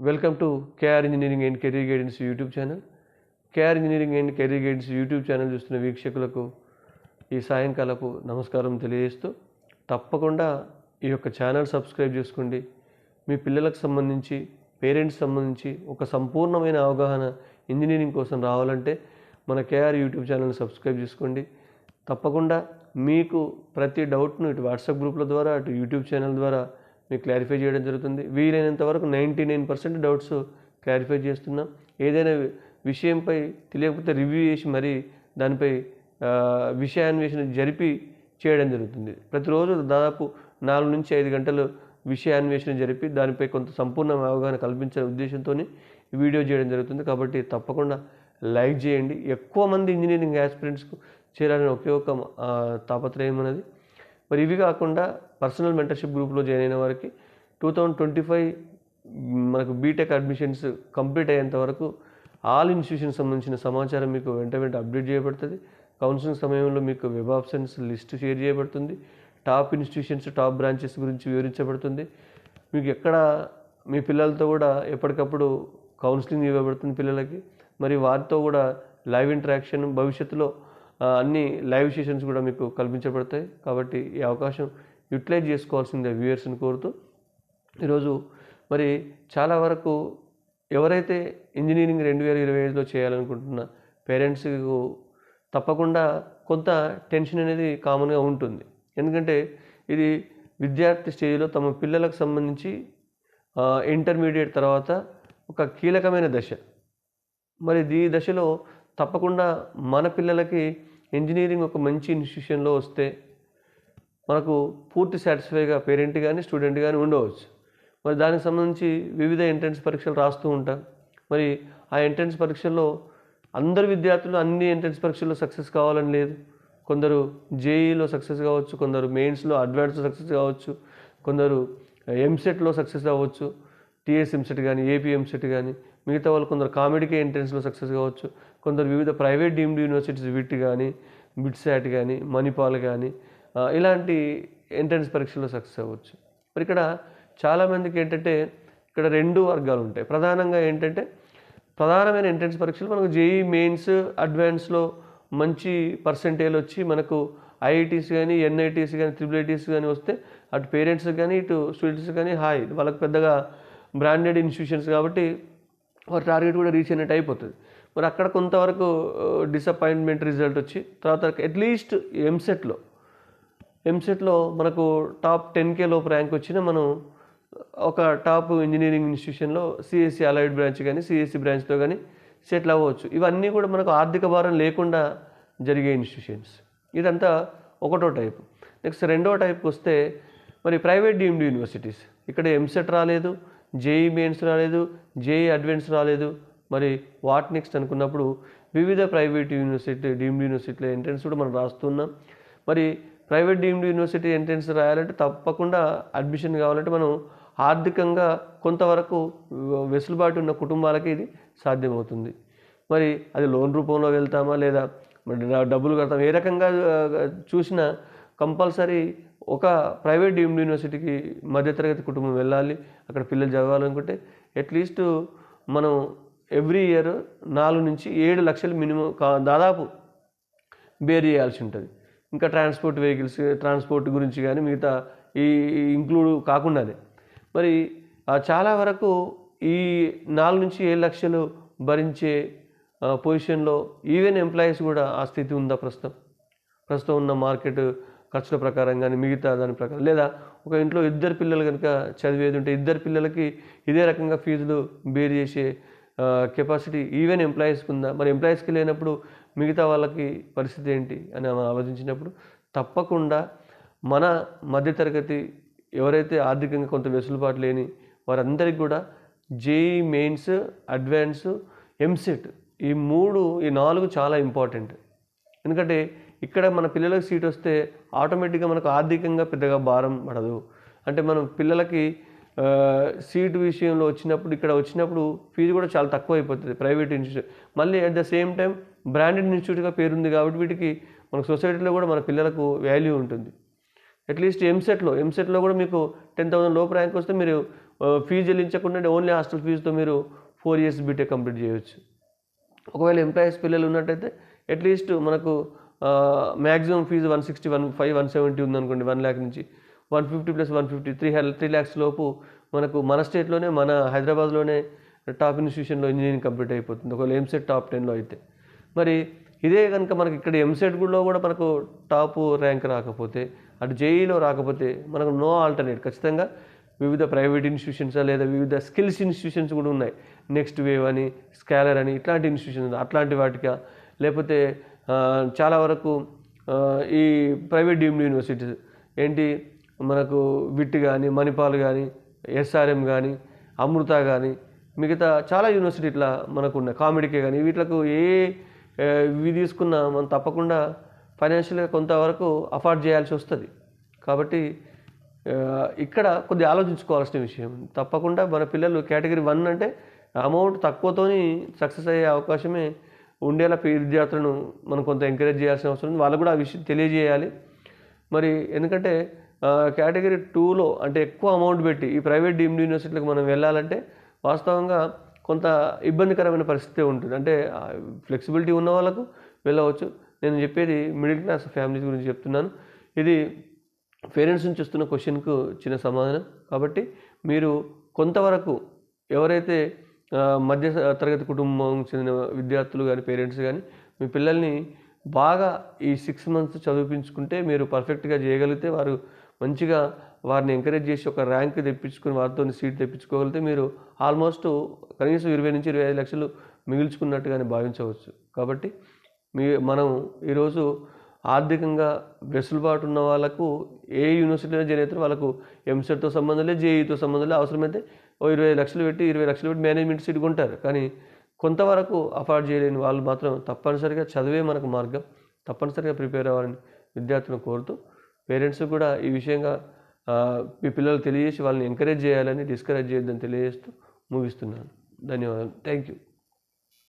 Welcome to KR engineering and career guidance YouTube channel KR engineering and career guidance YouTube channel చూస్తున్న వీక్షకులకు ఈ సాయంకాలపు నమస్కారం తెలియజేస్తూ తప్పకుండా ఈ యొక్క ఛానల్ సబ్స్క్రైబ్ చేసుకోండి. మీ పిల్లలకు సంబంధించి పేరెంట్స్ సంబంధించి ఒక సంపూర్ణమైన అవగాహన ఇంజనీరింగ్ కోసం రావాలంటే మన కేఆర్ యూట్యూబ్ ఛానల్ని సబ్స్క్రైబ్ చేసుకోండి. తప్పకుండా మీకు ప్రతి డౌట్ను ఇటు వాట్సాప్ గ్రూప్ల ద్వారా అటు యూట్యూబ్ ఛానల్ ద్వారా మీకు క్లారిఫై చేయడం జరుగుతుంది. వీలైనంత వరకు ninety nine percent doubts clarify చేస్తున్నాం. ఏదైనా విషయంపై తెలియకపోతే రివ్యూ చేసి మరీ దానిపై విషయాన్వేషణ జరిపి చేయడం జరుగుతుంది. ప్రతిరోజు దాదాపు నాలుగు నుంచి ఐదు గంటలు విషయాన్వేషణ జరిపి దానిపై కొంత సంపూర్ణ అవగాహన కల్పించే ఉద్దేశంతో వీడియో చేయడం జరుగుతుంది. కాబట్టి తప్పకుండా లైక్ చేయండి. ఎక్కువ మంది ఇంజనీరింగ్ ఆస్పిరెంట్స్కు చేరాలని ఒకే ఒక తాపత్రయం అనేది మరి ఇవి కాకుండా పర్సనల్ మెంటర్షిప్ గ్రూప్లో జాయిన్ అయిన వారికి టూ థౌజండ్ ట్వంటీ ఫైవ్ మనకు బీటెక్ అడ్మిషన్స్ కంప్లీట్ అయ్యేంత వరకు ఆల్ ఇన్స్టిట్యూషన్ సంబంధించిన సమాచారం మీకు వెంట వెంట అప్డేట్ చేయబడుతుంది. కౌన్సిలింగ్ సమయంలో మీకు వెబ్ ఆప్షన్స్ లిస్ట్ షేర్ చేయబడుతుంది. టాప్ ఇన్స్టిట్యూషన్స్ టాప్ బ్రాంచెస్ గురించి వివరించబడుతుంది. మీకు ఎక్కడ మీ పిల్లలతో కూడా ఎప్పటికప్పుడు కౌన్సిలింగ్ ఇవ్వబడుతుంది పిల్లలకి. మరి వారితో కూడా లైవ్ ఇంటరాక్షన్ భవిష్యత్తులో అన్ని లైవ్ సెషన్స్ కూడా మీకు కల్పించబడతాయి. కాబట్టి ఈ అవకాశం యూటిలైజ్ చేసుకోవాల్సిందే వ్యూయర్స్ని కోరుతూ. ఈరోజు మరి చాలా వరకు ఎవరైతే ఇంజనీరింగ్ రెండు వేల ఇరవై ఐదులో చేయాలనుకుంటున్న పేరెంట్స్కు తప్పకుండా కొంత టెన్షన్ అనేది కామన్గా ఉంటుంది. ఎందుకంటే ఇది విద్యార్థి స్టేజ్లో తమ పిల్లలకు సంబంధించి ఇంటర్మీడియట్ తర్వాత ఒక కీలకమైన దశ. మరి ఈ దశలో తప్పకుండా మన పిల్లలకి ఇంజనీరింగ్ ఒక మంచి ఇన్స్టిట్యూషన్లో వస్తే మనకు పూర్తి సాటిస్ఫైగా పేరెంట్ కానీ స్టూడెంట్ కానీ ఉండవచ్చు. మరి దానికి సంబంధించి వివిధ ఎంట్రన్స్ పరీక్షలు రాస్తూ ఉంటాం. మరి ఆ ఎంట్రన్స్ పరీక్షల్లో అందరు విద్యార్థులు అన్ని ఎంట్రన్స్ పరీక్షల్లో సక్సెస్ కావాలని లేదు. కొందరు జేఈలో సక్సెస్ కావచ్చు కొందరు మెయిన్స్లో అడ్వాన్స్లో సక్సెస్ కావచ్చు కొందరు ఎంసెట్లో సక్సెస్ అవ్వచ్చు టీఎస్ ఎంసెట్ కానీ ఏపీ ఎంసెట్ కానీ మిగతా వాళ్ళు కొందరు కామెడీకే ఎంట్రన్స్లో సక్సెస్ కావచ్చు కొందరు వివిధ ప్రైవేట్ డీమ్డ్ యూనివర్సిటీస్ విట్ కానీ బిట్సాట్ కానీ మణిపాల్ కానీ ఇలాంటి ఎంట్రన్స్ పరీక్షలో సక్సెస్ అవ్వచ్చు. మరి ఇక్కడ చాలామందికి ఏంటంటే ఇక్కడ రెండు వర్గాలు ఉంటాయి. ప్రధానంగా ఏంటంటే ప్రధానమైన ఎంట్రన్స్ పరీక్షలు మనకు జేఈ మెయిన్స్ అడ్వాన్స్లో మంచి పర్సంటేజ్ వచ్చి మనకు ఐఐటీస్ కానీ ఎన్ఐటీస్ కానీ త్రిబుల్ ఐటీస్ కానీ వస్తే అటు పేరెంట్స్ కానీ ఇటు స్టూడెంట్స్ కానీ హాయ్. వాళ్ళకి పెద్దగా బ్రాండెడ్ ఇన్స్టిట్యూషన్స్ కాబట్టి వారి టార్గెట్ కూడా రీచ్ అయినట్టు అయిపోతుంది. మరి అక్కడ కొంతవరకు డిసప్పాయింట్మెంట్ రిజల్ట్ వచ్చి తర్వాత అట్లీస్ట్ ఎంసెట్లో ఎంసెట్లో మనకు టాప్ టెన్ కే లోపు ర్యాంక్ వచ్చినా మనం ఒక టాప్ ఇంజనీరింగ్ ఇన్స్టిట్యూషన్లో సిఎస్సి అలైడ్ బ్రాంచ్ కానీ సిఎస్సి బ్రాంచ్లో కానీ సెటిల్ అవ్వచ్చు. ఇవన్నీ కూడా మనకు ఆర్థిక భారం లేకుండా జరిగే ఇన్స్టిట్యూషన్స్. ఇదంతా ఒకటో టైప్. నెక్స్ట్ రెండో టైప్కి వస్తే మరి ప్రైవేట్ డీమ్డ్ యూనివర్సిటీస్. ఇక్కడ ఎంసెట్ రాలేదు జేఈ మెయిన్స్ రాలేదు జేఈ అడ్వాన్స్ రాలేదు. మరి వాట్ నెక్స్ట్ అనుకున్నప్పుడు వివిధ ప్రైవేట్ యూనివర్సిటీ డీమ్డ్ యూనివర్సిటీల ఎంట్రన్స్ కూడా మనం రాస్తున్నాం. మరి ప్రైవేట్ డీమ్డ్ యూనివర్సిటీ ఎంట్రన్స్ రాయాలంటే తప్పకుండా అడ్మిషన్ కావాలంటే మనం ఆర్థికంగా కొంతవరకు వెసులుబాటు ఉన్న కుటుంబాలకి ఇది సాధ్యమవుతుంది. మరి అది లోన్ రూపంలో వెళ్తామా లేదా డబ్బులు కడతాం ఏ రకంగా చూసినా కంపల్సరీ ఒక ప్రైవేట్ డీమ్డ్ యూనివర్సిటీకి మధ్యతరగతి కుటుంబం వెళ్ళాలి అక్కడ పిల్లలు చదవాలనుకుంటే అట్లీస్ట్ మనం ఎవ్రీ ఇయర్ నాలుగు నుంచి ఏడు లక్షలు మినిమం కా దాదాపు బేర్ చేయాల్సి ఉంటుంది. ఇంకా ట్రాన్స్పోర్ట్ వెహికల్స్ ట్రాన్స్పోర్ట్ గురించి కానీ మిగతా ఈ ఇంక్లూడ్ కాకుండానే. మరి చాలా వరకు ఈ నాలుగు నుంచి ఏడు లక్షలు భరించే పొజిషన్లో ఈవెన్ ఎంప్లాయీస్ కూడా ఆ స్థితి ఉందా ప్రస్తుతం? ప్రస్తుతం ఉన్న మార్కెట్ ఖర్చుల ప్రకారం కానీ మిగతా దాని ప్రకారం లేదా ఒక ఇంట్లో ఇద్దరు పిల్లలు కనుక చదివేది ఉంటే ఇద్దరు పిల్లలకి ఇదే రకంగా ఫీజులు బేర్ చేసే కెపాసిటీ ఈవెన్ ఎంప్లాయీస్కి ఉందా? మరి ఎంప్లాయీస్కి లేనప్పుడు మిగతా వాళ్ళకి పరిస్థితి ఏంటి అని మనం ఆలోచించినప్పుడు తప్పకుండా మన మధ్యతరగతి ఎవరైతే ఆర్థికంగా కొంత వెసులుబాటు లేని వారందరికీ కూడా జేఈ మెయిన్స్ అడ్వాన్స్ ఎంసెట్ ఈ మూడు ఈ నాలుగు చాలా ఇంపార్టెంట్. ఎందుకంటే ఇక్కడ మన పిల్లలకు సీట్ వస్తే ఆటోమేటిక్గా మనకు ఆర్థికంగా పెద్దగా భారం పడదు. అంటే మనం పిల్లలకి సీటు విషయంలో వచ్చినప్పుడు ఇక్కడ వచ్చినప్పుడు ఫీజు కూడా చాలా తక్కువ అయిపోతుంది ప్రైవేట్ ఇన్స్టిట్యూట్. మళ్ళీ at the same time branded ఇన్స్టిట్యూట్గా పేరుంది కాబట్టి వీటికి మన సొసైటీలో కూడా మన పిల్లలకు వాల్యూ ఉంటుంది. అట్లీస్ట్ ఎంసెట్లో ఎంసెట్లో కూడా మీకు టెన్ థౌసండ్ లోపు ర్యాంక్ వస్తే మీరు ఫీజు చెల్లించకుండా ఓన్లీ హాస్టల్ ఫీజుతో మీరు ఫోర్ ఇయర్స్ బీటెక్ కంప్లీట్ చేయవచ్చు ఒకవేళ ఎంప్లాయీస్ పిల్లలు ఉన్నట్టయితే అట్లీస్ట్ మనకు maximum fees one sixty one five one seventy ఉందనుకోండి వన్ ల్యాక్ నుంచి. One fifty plus one fifty three three lakhs లోపు మనకు మన స్టేట్లోనే మన హైదరాబాద్లోనే టాప్ ఇన్స్టిట్యూషన్లో ఇంజనీరింగ్ కంప్లీట్ అయిపోతుంది. ఒకవేళ ఎంసెట్ టాప్ టెన్లో అయితే. మరి ఇదే కనుక మనకి ఇక్కడ ఎంసెట్ కూడా కూడా మనకు టాప్ ర్యాంక్ రాకపోతే అటు జేఈలో రాకపోతే మనకు నో ఆల్టర్నేట్ ఖచ్చితంగా వివిధ ప్రైవేట్ ఇన్స్టిట్యూషన్స్ లేదా వివిధ స్కిల్స్ ఇన్స్టిట్యూషన్స్ కూడా ఉన్నాయి. నెక్స్ట్ వేవ్ అని స్కాలర్ అని ఇట్లాంటి ఇన్స్టిట్యూషన్స్ అట్లాంటి వాటికా. లేకపోతే చాలా వరకు ఈ ప్రైవేట్ డీమ్డ్ యూనివర్సిటీస్ ఏంటి? మనకు విట్ కానీ మణిపాల్ కానీ ఎస్ఆర్ఎం కానీ అమృత కానీ మిగతా చాలా యూనివర్సిటీ ఇట్లా మనకు ఉన్నాయి కామెడీకే కానీ వీటిలకు ఏ ఇవి తీసుకున్నా మనం తప్పకుండా ఫైనాన్షియల్గా కొంతవరకు అఫోర్డ్ చేయాల్సి వస్తుంది. కాబట్టి ఇక్కడ కొద్దిగా ఆలోచించుకోవాల్సిన విషయం. తప్పకుండా మన పిల్లలు కేటగిరీ వన్ అంటే అమౌంట్ తక్కువతోని సక్సెస్ అయ్యే అవకాశమే ఉండేలా విద్యార్థులను మనం కొంత ఎంకరేజ్ చేయాల్సిన అవసరం ఉంది. వాళ్ళు కూడా ఆ విషయం తెలియజేయాలి. మరి ఎందుకంటే కేటగిరీ టూలో అంటే ఎక్కువ అమౌంట్ పెట్టి ఈ ప్రైవేట్ డీమ్డ్ యూనివర్సిటీలకు మనం వెళ్ళాలంటే వాస్తవంగా కొంత ఇబ్బందికరమైన పరిస్థితి ఉంటుంది. అంటే ఫ్లెక్సిబిలిటీ ఉన్న వాళ్ళకు వెళ్ళవచ్చు. నేను చెప్పేది మిడిల్ క్లాస్ ఫ్యామిలీస్ గురించి చెప్తున్నాను. ఇది పేరెంట్స్ నుంచి వస్తున్న క్వశ్చన్కు చిన్న సమాధానం. కాబట్టి మీరు కొంతవరకు ఎవరైతే మధ్య తరగతి కుటుంబం చెందిన విద్యార్థులు కానీ పేరెంట్స్ కానీ మీ పిల్లల్ని బాగా ఈ సిక్స్ మంత్స్ చదివించుకుంటే మీరు పర్ఫెక్ట్గా చేయగలిగితే వారు మంచిగా వారిని ఎంకరేజ్ చేసి ఒక ర్యాంక్ తెప్పించుకుని వారితో సీట్ తెప్పించుకోగలిగితే మీరు ఆల్మోస్ట్ కనీసం ఇరవై నుంచి ఇరవై ఐదు లక్షలు మిగిల్చుకున్నట్టుగానే భావించవచ్చు. కాబట్టి మీ మనం ఈరోజు ఆర్థికంగా వెసులుబాటు ఉన్న వాళ్ళకు ఏ యూనివర్సిటీలో జాయిన్ అవుతారో వాళ్ళకు ఎంసెట్తో సంబంధం లేదు జేఈతో సంబంధం లేదు. అవసరమైతే ఓ ఇరవై ఐదు లక్షలు పెట్టి ఇరవై లక్షలు పెట్టి మేనేజ్మెంట్ సీట్ కొంటారు. కానీ కొంతవరకు అఫోర్డ్ చేయలేని వాళ్ళు మాత్రం తప్పనిసరిగా చదివే మనకు మార్గం తప్పనిసరిగా ప్రిపేర్ అవ్వాలని విద్యార్థులను కోరుతూ పేరెంట్స్ కూడా ఈ విషయంగా మీ పిల్లలు తెలియజేసి వాళ్ళని ఎంకరేజ్ చేయాలని డిస్కరేజ్ చేయొద్దని తెలియజేస్తూ ముగిస్తున్నాను. ధన్యవాదాలు. Thank you